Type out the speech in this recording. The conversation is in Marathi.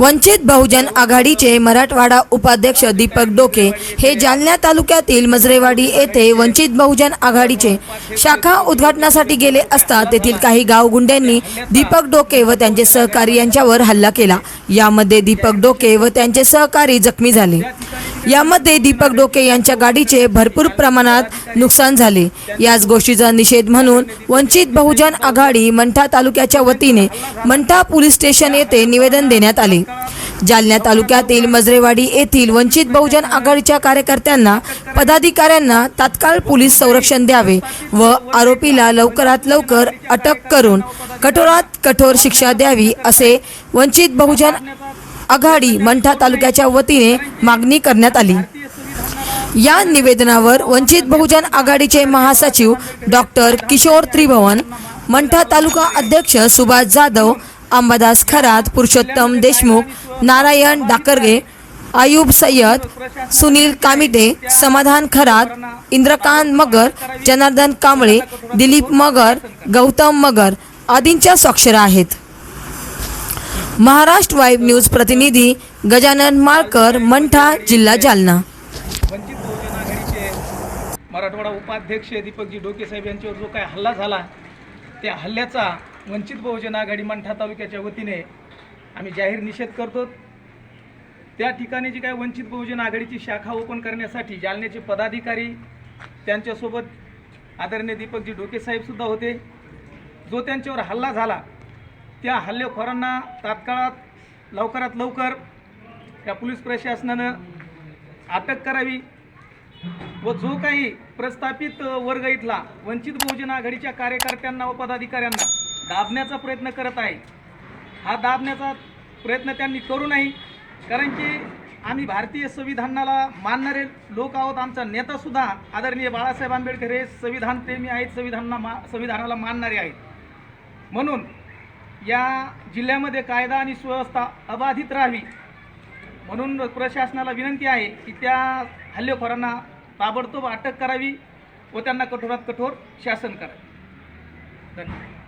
वंचित बहुजन आघाडीचे मराठवाडा उपाध्यक्ष दीपक डोके हे जालना तालुक्यातील मजरेवाडी येथे वंचित बहुजन आघाडीचे शाखा उद्घाटनासाठी गेले असता तेथील काही गावगुंड्यांनी दीपक डोके व त्यांचे सहकारी यांच्यावर हल्ला केला. यामध्ये दीपक डोके व त्यांचे सहकारी जखमी झाले. यामध्ये दीपक डोके यांच्या गाडीचे भरपूर प्रमाणात नुकसान झाले. याच गोष्टीचा निषेध म्हणून वंचित बहुजन आघाडी मंठा तालुक्याच्या वतीने मंठा पोलीस स्टेशन येथे निवेदन देण्यात आले. जालना तालुक्यातील मजरेवाडी येथील वंचित बहुजन आघाडीच्या कार्यकर्त्यांना पदाधिकाऱ्यांना तात्काळ पोलीस संरक्षण द्यावे व आरोपीला लवकरात लवकर अटक करून कठोरात कठोर शिक्षा द्यावी असे वंचित बहुजन आघाडी मंठा तालुक्याच्या वतीने मागणी करण्यात आली. या निवेदनावर वंचित बहुजन आघाडीचे महासचिव डॉक्टर किशोर त्रिभवन मंठा तालुका अध्यक्ष सुभाष जाधव अंबादास खरात पुरुषोत्तम देशमुख नारायण डाकरगे आयुब सय्यद सुनील कामिटे समाधान खरात इंद्रकांत मगर जनार्दन कांबळे दिलीप मगर गौतम मगर आदींच्या स्वाक्षऱ्या आहेत. महाराष्ट्र वाईब न्यूज प्रतिनिधी गजानन माळकर मंठा जिल्हा जालना. वंचित बहुजन आघाडीचे मराठवाडा उपाध्यक्ष दीपकजी डोके साहेब यांच्यावर जो काय हल्ला झाला त्या हल्ल्याचा वंचित बहुजन आघाडी मंठा तालुक्याच्या वतीने आम्ही जाहीर निषेध करतो. त्या ठिकाणी जी काय वंचित बहुजन आघाडीची शाखा ओपन करण्यासाठी जालन्याचे पदाधिकारी त्यांच्यासोबत आदरणीय दीपकजी डोके साहेबसुद्धा होते. जो त्यांच्यावर हल्ला झाला त्या हल्लेखोरांना तात्काळात लवकरात लवकर त्या पोलीस प्रशासनानं अटक करावी व जो काही प्रस्थापित वर्ग इथला वंचित बहुजन आघाडीच्या कार्यकर्त्यांना व पदाधिकाऱ्यांना दाबण्याचा प्रयत्न करत आहे हा दाबण्याचा प्रयत्न त्यांनी करू नाही कारण की आम्ही भारतीय संविधानाला मानणारे लोक आहोत आमचा नेतासुद्धा आदरणीय बाळासाहेब आंबेडकर हे संविधानप्रेमी आहेत संविधानाला मा संविधानाला मानणारे आहेत. म्हणून या जिल्ह्यामध्ये कायदा आणि सुव्यवस्था अबाधित राहावी म्हणून प्रशासनाला विनंती आहे की त्या हल्लेखोरांना ताबडतोब अटक करावी व त्यांना कठोरात कठोर शासन करावे. धन्यवाद.